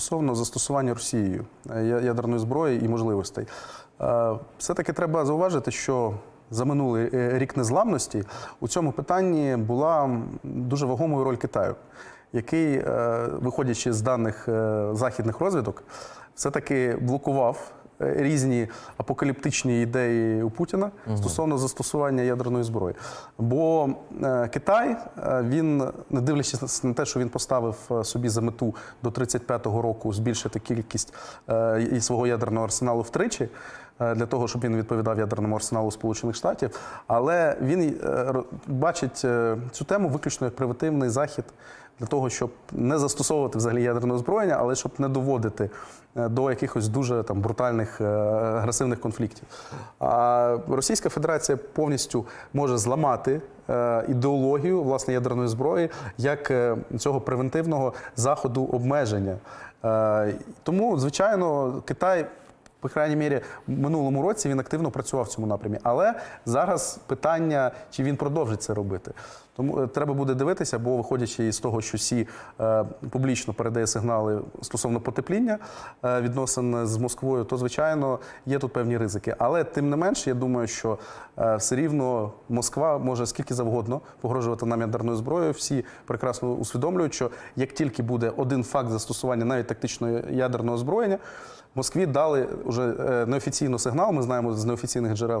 стосовно застосування Росією е, ядерної зброї і можливостей. Е, Все-таки треба зауважити, що за минулий е, рік незламності у цьому питанні була дуже вагомою роль Китаю, який, виходячи з даних західних розвідок, все-таки блокував різні апокаліптичні ідеї у Путіна стосовно застосування ядерної зброї. Бо е, Китай, е, він, не дивлячись на те, що він поставив е, собі за мету до 35-го року збільшити кількість е, свого ядерного арсеналу втричі. Е, Для того щоб він відповідав ядерному арсеналу Сполучених Штатів, але він е, бачить е, цю тему виключно як превентивний захід для того, щоб не застосовувати взагалі ядерне озброєння, але щоб не доводити до якихось дуже там брутальних агресивних конфліктів. А Російська Федерація повністю може зламати ідеологію власне ядерної зброї як цього превентивного заходу обмеження. Тому, звичайно, Китай. По крайній мірі, в минулому році він активно працював в цьому напрямі. Але зараз питання, чи він продовжить це робити. Тому е, треба буде дивитися, бо виходячи із того, що Сі е, публічно передає сигнали стосовно потепління е, відносин з Москвою, то звичайно є тут певні ризики. Але тим не менш, я думаю, що е, все рівно Москва може скільки завгодно погрожувати нам ядерною зброєю. Всі прекрасно усвідомлюють, що як тільки буде один факт застосування навіть тактичного ядерного озброєння, Москві дали вже е, неофіційно сигнал. Ми знаємо з неофіційних джерел,